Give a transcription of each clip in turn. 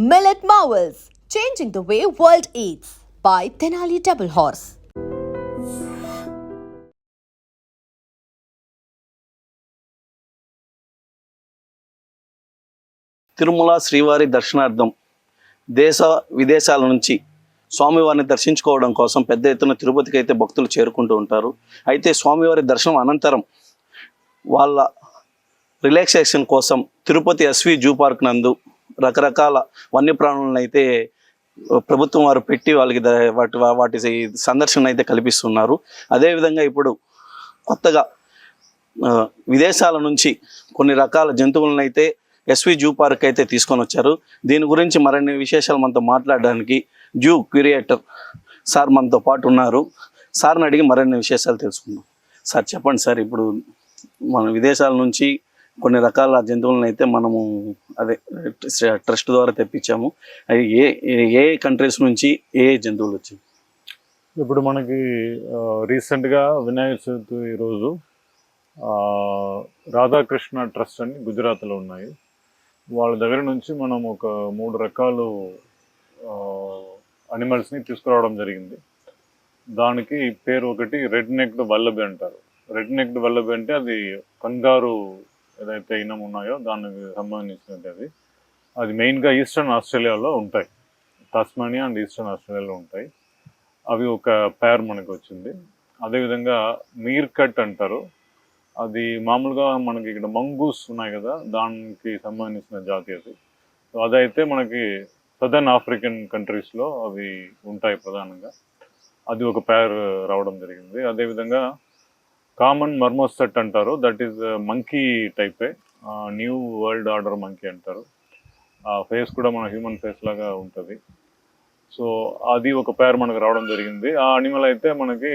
Millet Marvels, changing the way world eats by Tenali Double Horse. Tirumala శ్రీవారి దర్శనార్థం దేశ విదేశాల నుంచి స్వామివారిని దర్శించుకోవడం కోసం పెద్ద ఎత్తున తిరుపతికి అయితే భక్తులు చేరుకుంటూ ఉంటారు అయితే స్వామివారి దర్శనం అనంతరం వాళ్ళ రిలాక్సేషన్ కోసం తిరుపతి ఎస్వి జూ పార్క్ నందు రకరకాల వన్యప్రాణులను అయితే ప్రభుత్వం వారు పెట్టి వాళ్ళకి వాటి వాటి సందర్శన అయితే కల్పిస్తున్నారు. అదేవిధంగా ఇప్పుడు కొత్తగా విదేశాల నుంచి కొన్ని రకాల జంతువులను అయితే ఎస్వి జూ పార్క్ అయితే తీసుకొని వచ్చారు దీని గురించి మరిన్ని విశేషాలు మనతో మాట్లాడడానికి జూ క్యూరియేటర్ సార్ మనతో పాటు ఉన్నారు. సార్ని అడిగి మరిన్ని విశేషాలు తెలుసుకుందాం. సార్ చెప్పండి సార్ ఇప్పుడు మన విదేశాల నుంచి కొన్ని రకాల జంతువులను అయితే మనము అదే ట్రస్ట్ ద్వారా తెప్పించాము. అవి ఏ ఏ- కంట్రీస్ నుంచి ఏ జంతువులు వచ్చాయి ఇప్పుడు మనకి రీసెంట్గా వినాయక చవితి రోజు రాధాకృష్ణ ట్రస్ట్ అని గుజరాత్లో ఉన్నాయి. వాళ్ళ దగ్గర నుంచి మనం ఒక మూడు రకాలు అనిమల్స్ని తీసుకురావడం జరిగింది. దానికి పేరు ఒకటి రెడ్ నెక్డ్ వల్లబి అంటారు. రెడ్ నెక్డ్ వల్లబి అంటే అది కంగారు ఏదైతే ఇనం ఉన్నాయో దానికి సంబంధించినది. అది అది మెయిన్గా ఈస్టర్న్ ఆస్ట్రేలియాలో ఉంటాయి. టాస్మానియా అండ్ ఈస్టర్న్ ఆస్ట్రేలియాలో ఉంటాయి. అవి ఒక పేర్ మనకు వచ్చింది. అదేవిధంగా మీర్ కట్ అంటారు. అది మామూలుగా మనకి ఇక్కడ మంగూస్ ఉన్నాయి కదా దానికి సంబంధించిన జాతి అది. సో అదైతే మనకి సదర్న్ ఆఫ్రికన్ కంట్రీస్లో అవి ఉంటాయి ప్రధానంగా. అది ఒక పేర్ రావడం జరిగింది. అదేవిధంగా కామన్ మర్మోసెట్ అంటారు. దట్ ఈస్ మంకీ టైపే న్యూ వరల్డ్ ఆర్డర్ మంకీ అంటారు. ఆ ఫేస్ కూడా మన హ్యూమన్ ఫేస్ లాగా ఉంటుంది. సో అది ఒక పేరు మనకు రావడం జరిగింది. ఆ అనిమల్ అయితే మనకి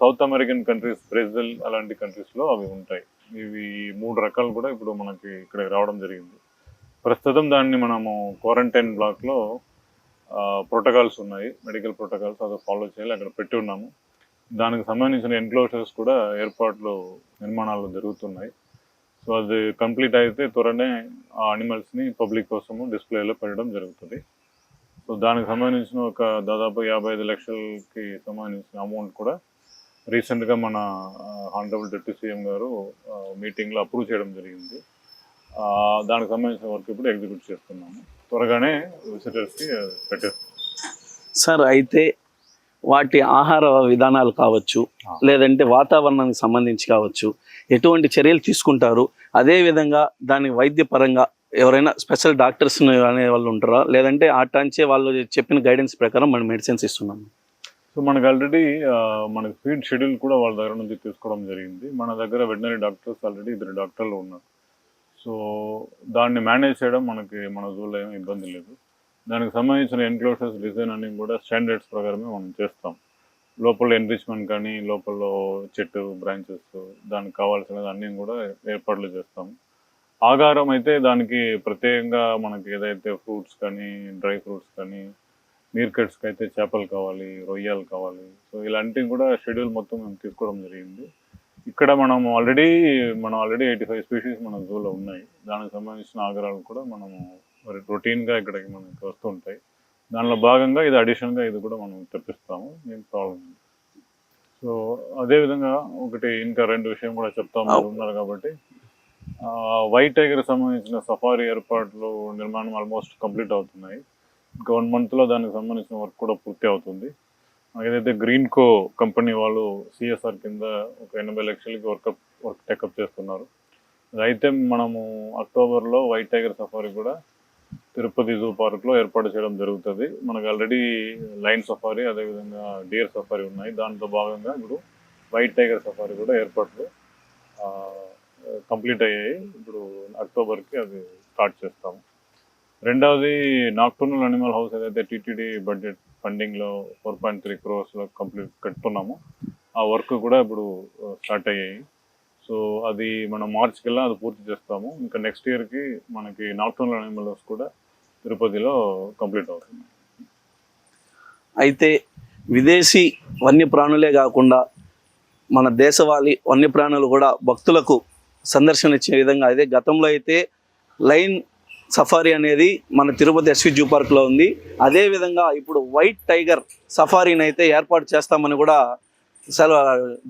సౌత్ అమెరికన్ కంట్రీస్ బ్రెజిల్ అలాంటి కంట్రీస్లో అవి ఉంటాయి. ఇవి మూడు రకాలు కూడా ఇప్పుడు మనకి ఇక్కడ రావడం జరిగింది. ప్రస్తుతం దాన్ని మనము క్వారంటైన్ బ్లాక్లో ప్రోటోకాల్స్ ఉన్నాయి. మెడికల్ ప్రోటోకాల్స్ అది ఫాలో చేయాలి. అక్కడ పెట్టి ఉన్నాము. దానికి సంబంధించిన ఎన్క్లోజర్స్ కూడా ఏర్పాట్లు నిర్మాణాలు జరుగుతున్నాయి. సో అది కంప్లీట్ అయితే త్వరనే ఆ అనిమల్స్ని పబ్లిక్ కోసము డిస్ప్లేలో పెట్టడం జరుగుతుంది. సో దానికి సంబంధించిన ఒక దాదాపు యాభై ఐదు లక్షలకి సంబంధించిన అమౌంట్ కూడా రీసెంట్గా మన హానరబుల్ డిప్యూటీ సీఎం గారు మీటింగ్లో అప్రూవ్ చేయడం జరిగింది. దానికి సంబంధించిన వర్క్ ఇప్పుడు ఎగ్జిక్యూట్ చేస్తున్నాము. త్వరగానే విజిటర్స్కి పెట్టేస్తాం. సార్ అయితే వాటి ఆహార విధానాలు కావచ్చు లేదంటే వాతావరణానికి సంబంధించి కావచ్చు ఎటువంటి చర్యలు తీసుకుంటారు? అదే విధంగా దాని వైద్యపరంగా ఎవరైనా స్పెషల్ డాక్టర్స్ అనే వాళ్ళు ఉంటారా? లేదంటే ఆ టంచే వాళ్ళు చెప్పిన గైడెన్స్ ప్రకారం మనం మెడిసిన్స్ ఇస్తున్నాం. సో మనకు ఆల్రెడీ మనకి ఫీడ్ షెడ్యూల్ కూడా వాళ్ళ దగ్గర నుంచి తీసుకోవడం జరిగింది. మన దగ్గర వెటనరీ డాక్టర్స్ ఆల్రెడీ ఇద్దరు డాక్టర్లు ఉన్నారు. సో దాన్ని మేనేజ్ చేయడం మనకి మన జూలో ఏమీ ఇబ్బంది లేదు. దానికి సంబంధించిన ఎన్క్లోజర్స్ డిజైన్ అన్ని కూడా స్టాండర్డ్స్ ప్రకారమే మనం చేస్తాం. లోపల ఎన్రిచ్మెంట్ కానీ లోపల చెట్టు బ్రాంచెస్ దానికి కావాల్సిన అన్నీ కూడా ఏర్పాట్లు చేస్తాం. ఆగారం అయితే దానికి ప్రత్యేకంగా మనకి ఏదైతే ఫ్రూట్స్ కానీ డ్రై ఫ్రూట్స్ కానీ మీర్కెట్స్కి అయితే చేపలు కావాలి రొయ్యలు కావాలి. సో ఇలాంటివి కూడా షెడ్యూల్ మొత్తం మేము తీసుకోవడం జరిగింది. ఇక్కడ మనం ఆల్రెడీ మనం ఆల్రెడీ ఎయిటీ ఫైవ్ స్పీషీస్ మన జూలో ఉన్నాయి. దానికి సంబంధించిన ఆగ్రహాలు కూడా మనము మరి రొటీన్గా ఇక్కడికి మనకి వస్తుంటాయి. దానిలో భాగంగా ఇది అడిషనల్గా ఇది కూడా మనం తెప్పిస్తాము ఏం ప్రాబ్లం సో అదేవిధంగా ఒకటి ఇంకా రెండు విషయం కూడా చెప్తాము. ఉన్నారు కాబట్టి వైట్ టైగర్ సంబంధించిన సఫారీ ఏర్పాట్లు నిర్మాణం ఆల్మోస్ట్ కంప్లీట్ అవుతున్నాయి. ఇంకా వన్ మంత్లో దానికి సంబంధించిన వర్క్ కూడా పూర్తి అవుతుంది. ఏదైతే గ్రీన్ కో కంపెనీ వాళ్ళు సిఎస్ఆర్ కింద ఒక ఎనభై లక్షలకి వర్కప్ వర్క్ టెకప్ చేస్తున్నారు. అయితే మనము అక్టోబర్లో వైట్ టైగర్ సఫారీ కూడా తిరుపతి జూ పార్క్లో ఏర్పాటు చేయడం జరుగుతుంది. మనకు ఆల్రెడీ లైన్ సఫారీ అదేవిధంగా డియర్ సఫారీ ఉన్నాయి. దాంట్లో భాగంగా ఇప్పుడు వైట్ టైగర్ సఫారీ కూడా ఏర్పాట్లు కంప్లీట్ అయ్యాయి. ఇప్పుడు అక్టోబర్కి అది స్టార్ట్ చేస్తాము. రెండవది నాక్టూర్నల్ అనిమల్ హౌస్ ఏదైతే టీటీడీ బడ్జెట్ ఫండింగ్లో ఫోర్ పాయింట్ త్రీ క్రోర్స్లో కంప్లీట్ కట్టుకున్నాము ఆ వర్క్ కూడా ఇప్పుడు స్టార్ట్ అయ్యాయి. సో అది మనం మార్చ్ కల్లా అది పూర్తి చేస్తాము. ఇంకా నెక్స్ట్ ఇయర్కి మనకి నాక్టూనల్ అనిమల్ కూడా తిరుపతిలో కంప్లీట్ అవుతుంది అయితే విదేశీ వన్యప్రాణులే కాకుండా మన దేశవాళీ వన్యప్రాణులు కూడా భక్తులకు సందర్శన ఇచ్చే విధంగా అదే గతంలో అయితే లైన్ సఫారీ అనేది మన తిరుపతి ఎస్వి జూ పార్క్లో ఉంది. అదేవిధంగా ఇప్పుడు వైట్ టైగర్ సఫారీని అయితే ఏర్పాటు చేస్తామని కూడా సెల్వ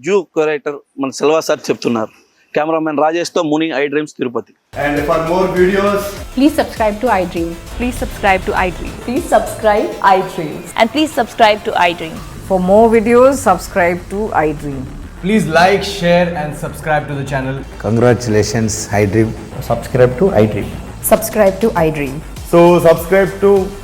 జూ క్యూరేటర్ మన సెల్వా సార్ చెప్తున్నారు cameraman రాజేష్తో Muni iDreams Tirupati And for more videos, Please subscribe to iDream. Please subscribe to iDream. Please subscribe iDreams. And please subscribe to iDream. For more videos, subscribe to iDream. please like, share, and subscribe to the channel. Congratulations, iDream. Subscribe to iDream. Subscribe to iDream. So, subscribe to iDream Media. I